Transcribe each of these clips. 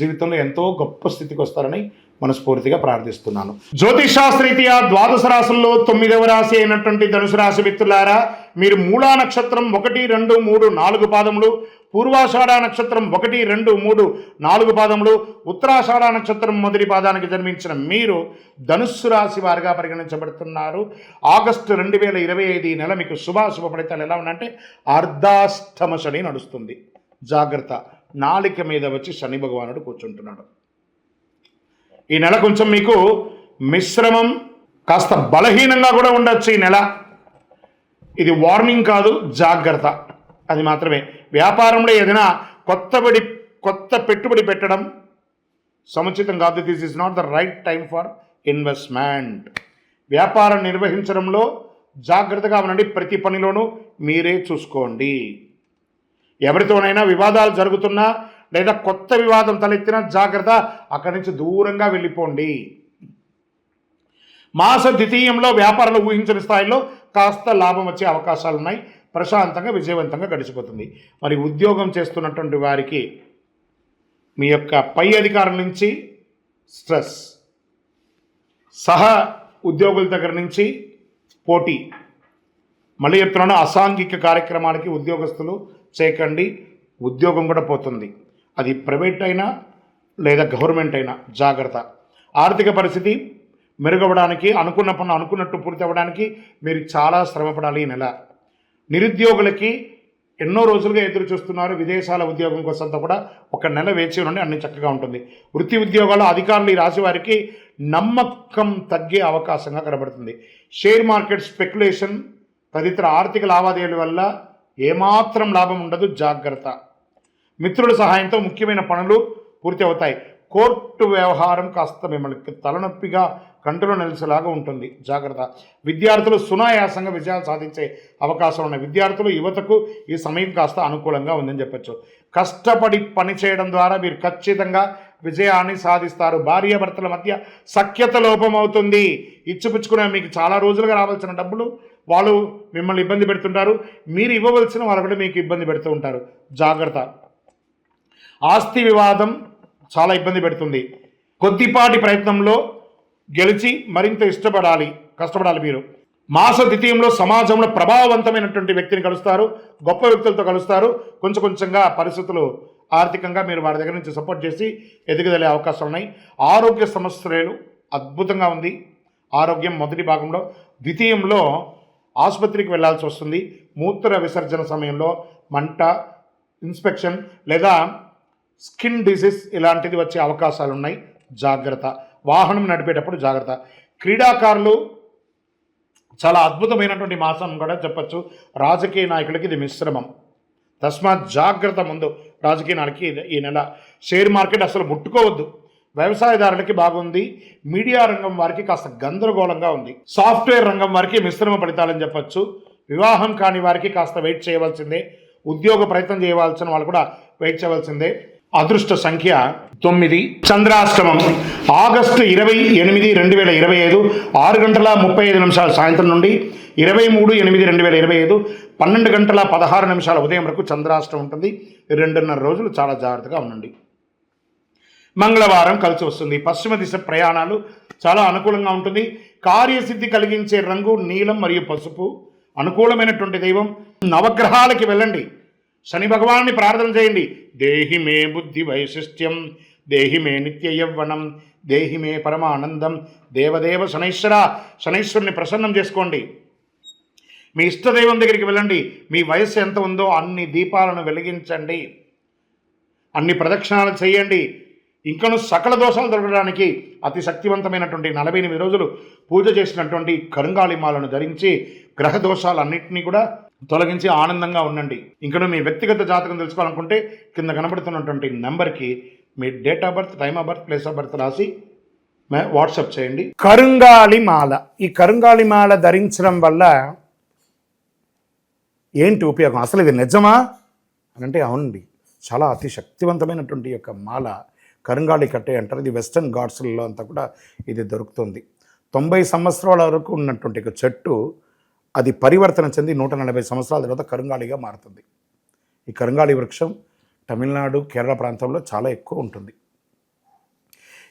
జీవితంలో ఎంతో గొప్ప స్థితికి వస్తారని మనస్ఫూర్తిగా ప్రార్థిస్తున్నాను. జ్యోతిషాస్త్రీత్యా ద్వాదశ రాశుల్లో తొమ్మిదవ రాశి అయినటువంటి ధనుసు రాశి మిత్రులారా మీరు మూలా నక్షత్రం ఒకటి రెండు మూడు నాలుగు పాదములు పూర్వాషాఢ నక్షత్రం ఒకటి రెండు మూడు నాలుగు పాదములు ఉత్తరాషాఢ నక్షత్రం మొదటి పాదానికి జన్మించిన మీరు ధనుస్సు రాశి వారిగా పరిగణించబడుతున్నారు. ఆగస్టు రెండు వేల ఇరవై ఐదు నెల మీకు శుభాశుభ ఫలితాలు ఎలా ఉన్నాయంటే అర్ధాష్టమ శని నడుస్తుంది. జాగ్రత్త. నాలిక మీద వచ్చి శని భగవానుడు కూర్చుంటున్నాడు. ఈ నెల కొంచెం మీకు మిశ్రమం కాస్త బలహీనంగా కూడా ఉండొచ్చు ఈ నెల. ఇది వార్నింగ్ కాదు జాగ్రత్త. అది మాత్రమే. వ్యాపారంలో ఏదైనా కొత్తబడి కొత్త పెట్టుబడి పెట్టడం సముచితం కాదు. This is not the right time for investment వ్యాపారం నిర్వహించడంలో జాగ్రత్తగా ఉండండి. ప్రతి పనిలోనూ మీరే చూసుకోండి. ఎవరితోనైనా వివాదాలు జరుగుతున్నా లేదా కొత్త వివాదం తలెత్తినా జాగ్రత్త అక్కడి నుంచి దూరంగా వెళ్ళిపోండి. మాస ద్వితీయంలో వ్యాపారాలు ఊహించిన స్థాయిలో కాస్త లాభం వచ్చే అవకాశాలు ఉన్నాయి. ప్రశాంతంగా విజయవంతంగా గడిచిపోతుంది. మరి ఉద్యోగం చేస్తున్నటువంటి వారికి మీ యొక్క పై అధికారం నుంచి స్ట్రెస్ సహ ఉద్యోగుల దగ్గర నుంచి పోటీ మళ్ళీ చెప్తున్నాను అసాంఘిక కార్యక్రమానికి ఉద్యోగస్తులు చేయకండి ఉద్యోగం కూడా పోతుంది. అది ప్రైవేట్ అయినా లేదా గవర్నమెంట్ అయినా జాగ్రత్త. ఆర్థిక పరిస్థితి మెరుగవడానికి అనుకున్న పనులు అనుకున్నట్టు పూర్తి అవ్వడానికి మీరు చాలా శ్రమపడాలి ఈ నెల. నిరుద్యోగులకి ఎన్నో రోజులుగా ఎదురు చూస్తున్నారు విదేశాల ఉద్యోగం కోసం కూడా ఒక నెల వేచి ఉండి అన్ని చక్కగా ఉంటుంది. వృత్తి ఉద్యోగాలు అధికారులు ఈ రాశి వారికి నమ్మకం తగ్గే అవకాశంగా కనబడుతుంది. షేర్ మార్కెట్ స్పెక్యులేషన్ తదితర ఆర్థిక లావాదేవీల వల్ల ఏమాత్రం లాభం ఉండదు జాగ్రత్త. మిత్రుల సహాయంతో ముఖ్యమైన పనులు పూర్తి అవుతాయి. కోర్టు వ్యవహారం కాస్త మిమ్మల్ని తలనొప్పిగా కంటిలో నిలిచేలాగా ఉంటుంది. జాగ్రత్త. విద్యార్థులు సునాయాసంగా విజయాలు సాధించే అవకాశం ఉన్న విద్యార్థులు యువతకు ఈ సమయం కాస్త అనుకూలంగా ఉందని చెప్పచ్చు. కష్టపడి పని చేయడం ద్వారా మీరు ఖచ్చితంగా విజయాన్ని సాధిస్తారు. భార్యాభర్తల మధ్య సఖ్యత లోపం అవుతుంది ఇచ్చిపుచ్చుకునే మీకు చాలా రోజులుగా రావాల్సిన డబ్బులు వాళ్ళు మిమ్మల్ని ఇబ్బంది పెడుతుంటారు. మీరు ఇవ్వవలసిన వాళ్ళు కూడా మీకు ఇబ్బంది పెడుతూ ఉంటారు. జాగ్రత్త. ఆస్తి వివాదం చాలా ఇబ్బంది పెడుతుంది. కొద్దిపాటి ప్రయత్నంలో గెలిచి మరింత ఇష్టపడాలి కష్టపడాలి మీరు. మాస ద్వితీయంలో సమాజంలో ప్రభావవంతమైనటువంటి వ్యక్తిని కలుస్తారు గొప్ప వ్యక్తులతో కలుస్తారు. కొంచెం కొంచెంగా పరిస్థితులు ఆర్థికంగా మీరు వారి దగ్గర నుంచి సపోర్ట్ చేసి ఎదుగుదలే అవకాశాలు ఉన్నాయి. ఆరోగ్య సమస్యలు అద్భుతంగా ఉంది. ఆరోగ్యం మొదటి భాగంలో. ద్వితీయంలో ఆసుపత్రికి వెళ్ళాల్సి వస్తుంది. మూత్ర విసర్జన సమయంలో మంట ఇన్స్పెక్షన్ లేదా స్కిన్ డిసీజ్ ఇలాంటిది వచ్చే అవకాశాలు ఉన్నాయి జాగ్రత్త. వాహనం నడిపేటప్పుడు జాగ్రత్త. క్రీడాకారులు చాలా అద్భుతమైనటువంటి మాసం కూడా చెప్పచ్చు. రాజకీయ నాయకులకి ఇది మిశ్రమం. తస్మాత్ జాగ్రత్త ముందు రాజకీయ నాయకులకి ఇది- ఈ నెల షేర్ మార్కెట్ అసలు ముట్టుకోవద్దు. వ్యవసాయదారులకి బాగుంది మీడియా రంగం వారికి కాస్త గందరగోళంగా ఉంది. సాఫ్ట్వేర్ రంగం వారికి మిశ్రమ ఫలితాలని చెప్పొచ్చు. వివాహం కాని వారికి కాస్త వెయిట్ చేయవలసిందే. ఉద్యోగ ప్రయత్నం చేయవలసిన వాళ్ళు కూడా వెయిట్ చేయవలసిందే. అదృష్ట సంఖ్య తొమ్మిది. చంద్రాష్టమం. ఆగస్టు ఇరవై ఎనిమిది రెండు వేల ఇరవై ఐదు ఆరు గంటల ముప్పై ఐదు నిమిషాల సాయంత్రం నుండి ఇరవై మూడు ఎనిమిది రెండు వేల ఇరవై ఐదు పన్నెండు గంటల పదహారు నిమిషాల ఉదయం వరకు చంద్రాష్టమం ఉంటుంది. రెండున్నర రోజులు చాలా జాగ్రత్తగా ఉండండి. మంగళవారం కలిసి వస్తుంది. పశ్చిమ దిశ ప్రయాణాలు చాలా అనుకూలంగా ఉంటుంది. కార్యసిద్ధి కలిగించే రంగు నీలం మరియు పసుపు. అనుకూలమైనటువంటి దైవం నవగ్రహాలకి వెళ్ళండి. శని భగవాన్ని ప్రార్థన చేయండి. దేహి మే బుద్ధి వైశిష్ట్యం దేహి మే నిత్య యవ్వనం దేహి మే పరమానందం దేవదేవ శనైశ్వర. శనైశ్వరుని ప్రసన్నం చేసుకోండి. మీ ఇష్టదైవం దగ్గరికి వెళ్ళండి. మీ వయస్సు ఎంత ఉందో అన్ని దీపాలను వెలిగించండి. అన్ని ప్రదక్షిణాలు చేయండి. ఇంకను సకల దోషాలు దొరకడానికి అతి శక్తివంతమైనటువంటి నలభై ఎనిమిది రోజులు పూజ చేసినటువంటి కరుంగాళిమాలను ధరించి గ్రహ దోషాలన్నింటినీ కూడా తొలగించి ఆనందంగా ఉండండి. ఇంకను మీ వ్యక్తిగత జాతకం తెలుసుకోవాలనుకుంటే కింద కనబడుతున్నటువంటి నెంబర్కి మీ date of birth time of birth place of birth రాసి మే- వాట్సాప్ చేయండి. కరుంగాళిమాల ఈ కరుంగాళిమాల ధరించడం వల్ల ఏంటి ఉపయోగం? అసలు ఇది నిజమా? అని అంటే అవునండి. చాలా అతి శక్తివంతమైనటువంటి యొక్క మాల. కరుంగాళి కట్టే అంటారు. ఇది వెస్టర్న్ ఘాట్స్లలో అంతా కూడా ఇది దొరుకుతుంది. తొంభై సంవత్సరాల వరకు ఉన్నటువంటి ఒక చెట్టు అది పరివర్తన చెంది నూట నలభై సంవత్సరాల తర్వాత కరుంగాళిగా మారుతుంది. ఈ కరుంగాళి వృక్షం తమిళనాడు కేరళ ప్రాంతంలో చాలా ఎక్కువ ఉంటుంది.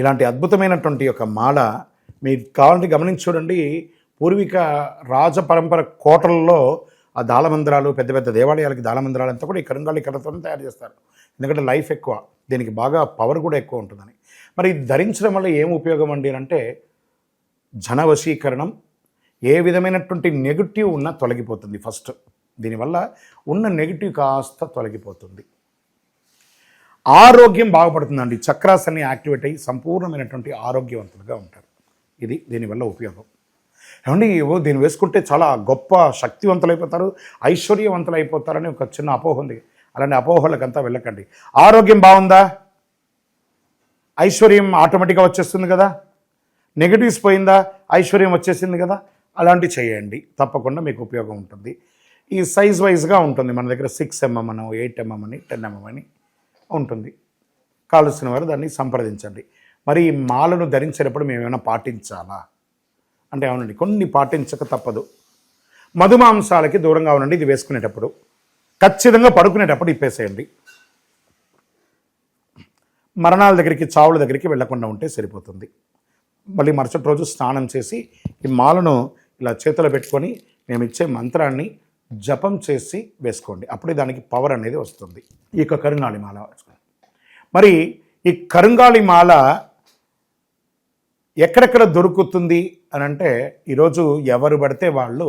ఇలాంటి అద్భుతమైనటువంటి ఒక మాల మీరు కావాలంటే గమనించి చూడండి. పూర్వీక రాజ పరంపర కోటల్లో ఆ దాళమందిరాలు పెద్ద పెద్ద దేవాలయాలకి దాళమందిరాలు అంతా కూడా ఈ కరుంగాళి కర్రతోనే తయారు చేస్తారు. ఎందుకంటే లైఫ్ ఎక్కువ దీనికి బాగా పవర్ కూడా ఎక్కువ ఉంటుందని. మరి ఇది ధరించడం వల్ల ఏం ఉపయోగం అండి అంటే జన వశీకరణం ఏ విధమైనటువంటి నెగిటివ్ ఉన్నా తొలగిపోతుంది ఫస్ట్ దీనివల్ల ఉన్న నెగిటివ్ కాస్త తొలగిపోతుంది. ఆరోగ్యం బాగుపడుతుందండి. చక్రాస్ అన్ని యాక్టివేట్ అయ్యి సంపూర్ణమైనటువంటి ఆరోగ్యవంతులుగా ఉంటారు. ఇది దీనివల్ల ఉపయోగం. ఏమండి దీన్ని వేసుకుంటే చాలా గొప్ప శక్తివంతులు అయిపోతారు అయిపోతారని ఒక చిన్న అపోహ ఉంది. అలాంటి అపోహలకంతా వెళ్ళకండి. ఆరోగ్యం బాగుందా? ఐశ్వర్యం ఆటోమేటిక్గా వచ్చేస్తుంది కదా? నెగిటివ్స్ పోయిందా? ఐశ్వర్యం వచ్చేసింది కదా? అలాంటివి చేయండి. తప్పకుండా మీకు ఉపయోగం ఉంటుంది. ఈ సైజ్ వైజ్గా ఉంటుంది. మన దగ్గర సిక్స్ ఎంఎం అని ఎయిట్ ఎంఎం అని టెన్ ఎంఎం అని ఉంటుంది. కావలసిన వారు దాన్ని సంప్రదించండి. మరి ఈ మాలను ధరించేటప్పుడు మేము ఏమైనా పాటించాలా? అంటే అవునండి కొన్ని పాటించక తప్పదు. మధుమాంసాలకి దూరంగా ఉండండి. ఇది వేసుకునేటప్పుడు ఖచ్చితంగా పడుకునేటప్పుడు ఇప్పేసేయండి. మరణాల దగ్గరికి చావుల దగ్గరికి వెళ్ళకుండా ఉంటే సరిపోతుంది. మళ్ళీ మరుసటి రోజు స్నానం చేసి ఈ మాలను ఇలా చేతిలో పెట్టుకొని మేము ఇచ్చే మంత్రాన్ని జపం చేసి వేసుకోండి. అప్పుడే దానికి పవర్ అనేది వస్తుంది. ఈ యొక్క కరుంగాళి మాల మరి ఈ కరుంగాళి మాల ఎక్కడెక్కడ దొరుకుతుంది అని అంటే ఈరోజు ఎవరు పడితే వాళ్ళు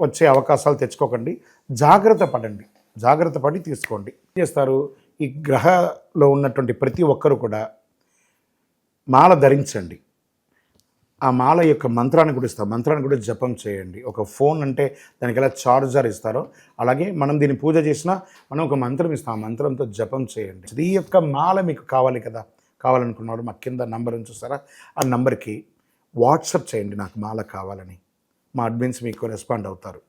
వచ్చే అవకాశాలు తెచ్చుకోకండి. జాగ్రత్త పడండి. జాగ్రత్త పడి తీసుకోండి. ఏం చేస్తారు? ఈ గ్రహలో ఉన్నటువంటి ప్రతి ఒక్కరు కూడా మాల ధరించండి. ఆ మాల యొక్క మంత్రాన్ని కూడా ఇస్తారు. మంత్రాన్ని కూడా జపం చేయండి. ఒక ఫోన్ అంటే దానికి ఎలా చార్జర్ ఇస్తారో అలాగే మనం దీన్ని పూజ చేసినా మనం ఒక మంత్రం ఇస్తాం. ఆ మంత్రంతో జపం చేయండి. ఈ యొక్క మాల మీకు కావాలి కదా? కావాలనుకున్నాడు మా కింద నంబర్ ఉంది ఆ నంబర్కి వాట్సప్ చేయండి. నాకు మాల కావాలని. మా అడ్మిన్స్ మీకు రెస్పాండ్ అవుతారు.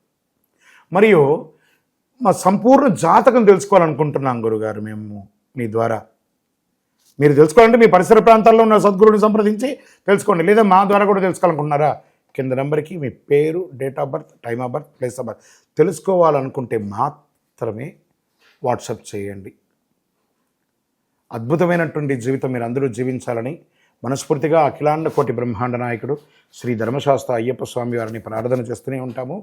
మరియు మా సంపూర్ణ జాతకం తెలుసుకోవాలనుకుంటున్నాం గురుగారు మేము మీ ద్వారా. మీరు తెలుసుకోవాలంటే మీ పరిసర ప్రాంతాల్లో ఉన్న సద్గురుని సంప్రదించి తెలుసుకోండి. లేదా మా ద్వారా కూడా తెలుసుకోవాలనుకుంటున్నారా? కింద నెంబర్కి మీ పేరు date of birth time of birth place of birth తెలుసుకోవాలనుకుంటే మాత్రమే వాట్సాప్ చేయండి. అద్భుతమైనటువంటి జీవితం మీరు అందరూ జీవించాలని మనస్ఫూర్తిగా అఖిలాండ కోటి బ్రహ్మాండ నాయకుడు శ్రీ ధర్మశాస్త్ర అయ్యప్ప స్వామి వారిని ప్రార్థన చేస్తూనే ఉంటాము.